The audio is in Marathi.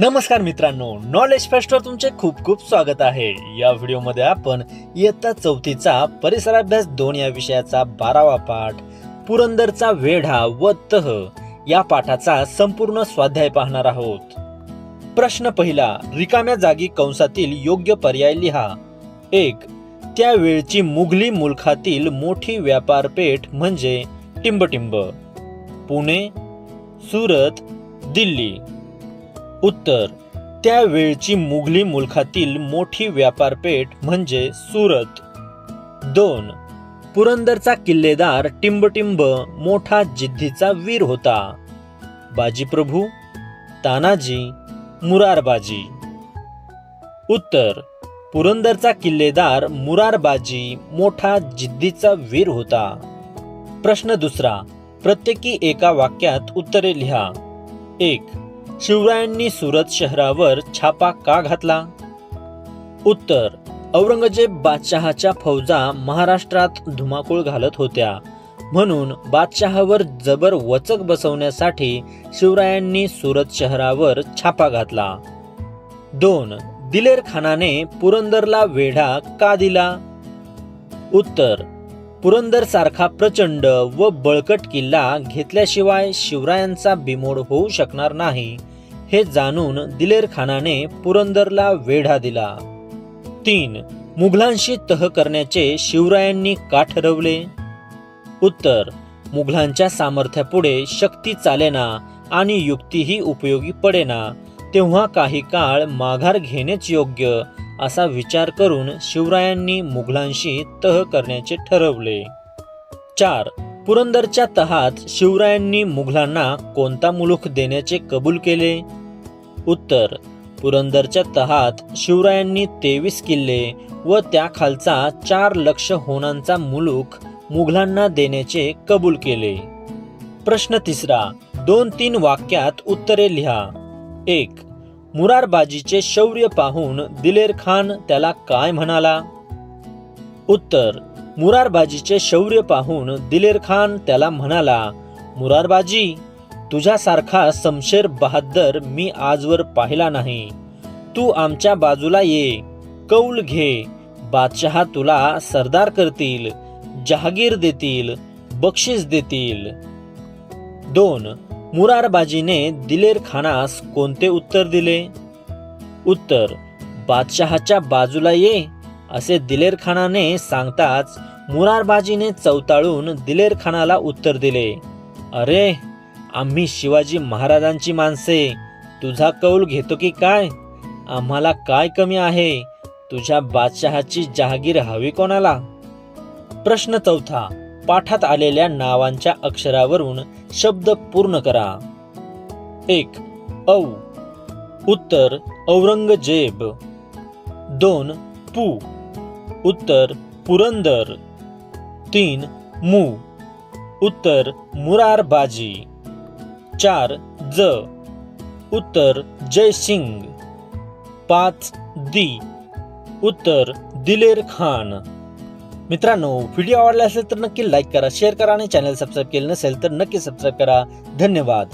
नमस्कार मित्रांनो नॉलेज फेस्टवर तुमचे खूप खूप स्वागत आहे. या व्हिडिओमध्ये आपण इयत्ता चौथीचा परिसराभ्यास दोन या विषयाचा बारावा पाठ पुरंदरचा वेढा व तह या पाठाचा संपूर्ण स्वाध्याय पाहणार आहोत. प्रश्न पहिला रिकाम्या जागी कंसातील योग्य पर्याय लिहा. एक त्यावेळची मुघली मुलखातील मोठी व्यापारपेठ म्हणजे टिंबटिंब. पुणे सुरत दिल्ली. उत्तर. त्यावेळची मुघली मुलखातील मोठी व्यापारपेठ म्हणजे सुरत. दोन. पुरंदरचा किल्लेदार टिंबटिंब मोठा जिद्दीचा वीर होता. बाजीप्रभू तानाजी मुरारबाजी. उत्तर. पुरंदरचा किल्लेदार मुरारबाजी मोठा जिद्दीचा वीर होता. प्रश्न दुसरा. प्रत्येकी एका वाक्यात उत्तरे लिहा. एक. शिवरायांनी सुरत शहरावर छापा का घातला? उत्तर औरंगजेब बादशहाच्या फौजा महाराष्ट्रात धुमाकूळ घालत होत्या. म्हणून बादशहावर जबर वचक बसवण्यासाठी शिवरायांनी सुरत शहरावर छापा घातला. दोन दिलेर खानाने पुरंदरला वेढा का दिला? उत्तर पुरंदर सारखा प्रचंड व बळकट किल्ला घेतल्याशिवाय शिवरायांचा बिमोड होऊ शकणार नाही. हे जाणून दिलेर खानाने पुरंदरला वेढा दिला. तीन मुघलांशी तह करण्याचे शिवरायांनी का ठरवले? उत्तर मुघलांच्या सामर्थ्यापुढे शक्ती चालेना आणि युक्तीही उपयोगी पडेना. तेव्हा काही काळ माघार घेणेच योग्य असा विचार करून शिवरायांनी मुघलांशी तह करण्याचे ठरवले. चार पुरंदरच्या तहात शिवरायांनी मुघलांना कोणता मुलुख देण्याचे कबूल केले? उत्तर. पुरंदरच्या तहात शिवरायांनी तेवीस किल्ले व त्याखालचा चार लक्ष होणांचा मुलूक मुघलांना देण्याचे कबूल केले. प्रश्न तिसरा. दोन तीन वाक्यात उत्तरे लिहा. एक. मुरारबाजीचे शौर्य पाहून दिलेर खान त्याला काय म्हणाला? उत्तर. मुरारबाजीचे शौर्य पाहून दिलेर खान त्याला म्हणाला मुरारबाजी तुझ्यासारखा समशेर बहादर मी आजवर पाहिला नाही. तू आमच्या बाजूला ये. कौल घे. बादशहा तुला सरदार करतील जहागीर देतील बक्षीस देतील. दोन. मुरारबाजीने दिलेर खानास कोणते उत्तर दिले? उत्तर बादशहाच्या बाजूला ये असे दिलेर खानाने सांगताच मुरारबाजीने चवताळून दिलेर खानाला उत्तर दिले. अरे आम्ही शिवाजी महाराजांची माणसे. तुझा कौल घेतो की काय? आम्हाला काय कमी आहे? तुझ्या बादशहाची जहागीर हवी कोणाला? प्रश्न चौथा. पाठात आलेल्या नावांच्या अक्षरावरून शब्द पूर्ण करा. एक. औ. उत्तर. औरंगजेब. दोन. पू. उत्तर. पुरंदर. तीन. मू. उत्तर. मुरारबाजी. चार ज. उत्तर जयसिंग. पाच दी. उत्तर दिलेर खान. मित्रांनो व्हिडिओ आवडला असेल तर नक्की लाईक करा शेअर करा आणि चॅनल सबस्क्राईब केलं नसेल तर नक्की सबस्क्राईब करा. धन्यवाद.